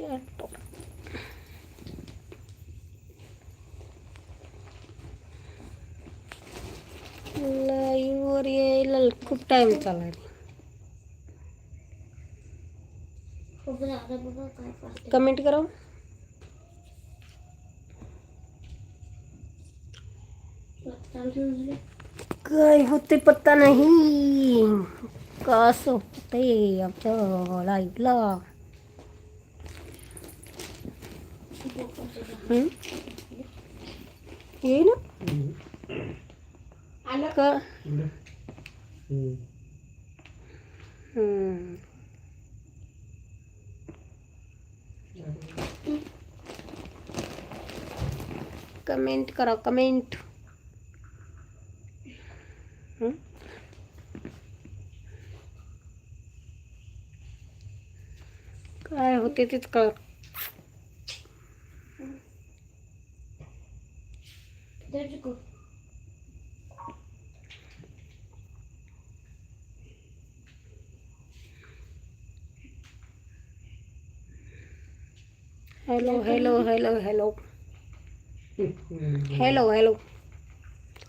Chat लाईव्हवर यायला खूप time चालला कमेंट करा. काय होते पत्ता नाही? कसं होते? आमच्या लाईफला ये ना का. कमेंट करा कमेंट. हम्म? काय होते तेच कळत hello hello hello hello hello hello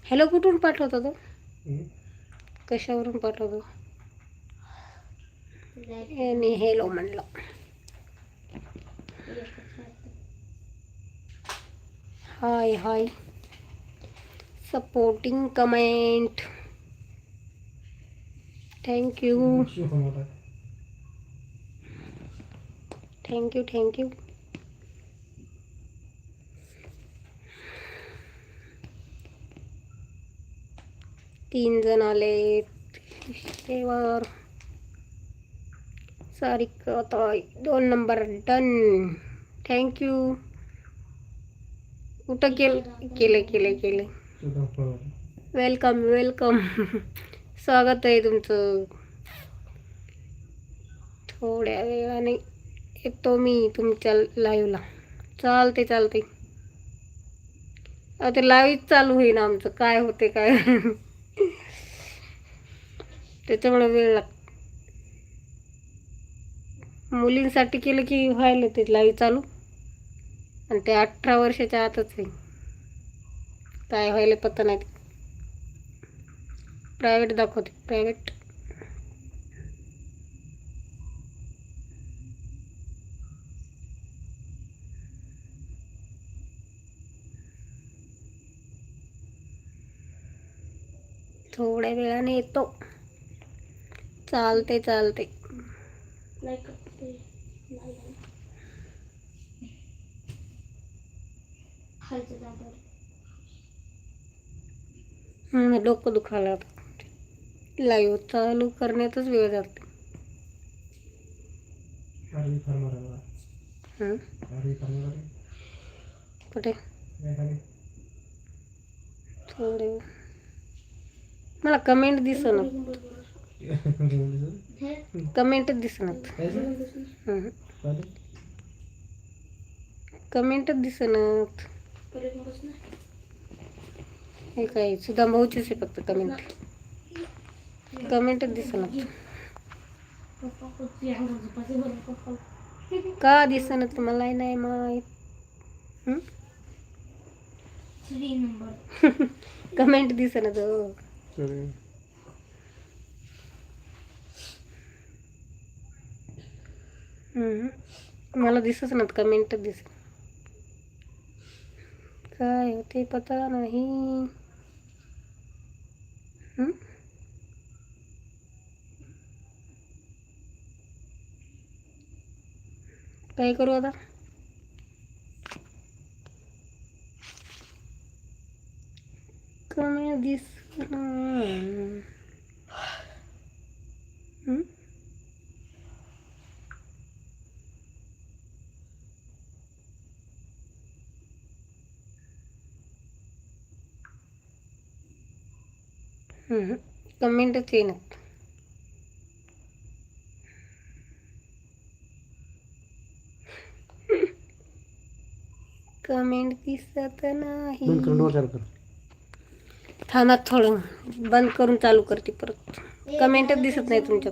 hello कुठून पाठवतो तो? कशावरून पाठवतो? मी हॅलो म्हणलं. Hi hi supporting comment thank you thank you thank you तीन जण आले शेवर सारिका ताई दोन नंबर डन थँक्यू कुठं केलं केलं केलं केलं वेलकम वेलकम. स्वागत आहे तुमचं. थोड्या वेळाने येतो मी तुमच्या लाईव्हला चालते चालते आता लाईव्ह चालू होईन आमचं. काय होते काय त्याच्यामुळे वेळ लाग मुलींसाठी केलं की व्हायला ते लाईव्ह चालू. आणि ते अठरा वर्षाच्या आतच आहे. काय व्हायला पत्ता नाही. प्रायव्हेट दाखवते प्रायव्हेट थोड्या वेळाने येतो. चालते चालते. हम्म, डोकं दुखायला लाईव्ह चालू करण्यातच वेळ जातो. हम्म, कुठे? थोडे मला कमेंट दिसणार कमेंटच दिसणार कमेंटच दिसणार हे काय सुद्धा भाऊचीच आहे फक्त कमेंट कमेंटच दिसणार का दिसणार मला नाही माहीत? कमेंट दिसणार हो. मला दिसत ना कमेंट दिस काय होते पता नाही काय करू आता? कमी दिस कमेंटच येणार कमेंट दिसत नाही बंद करून डोळा चालू कर थांबा थोडं बंद करून चालू करते परत कमेंटच दिसत नाही तुमच्या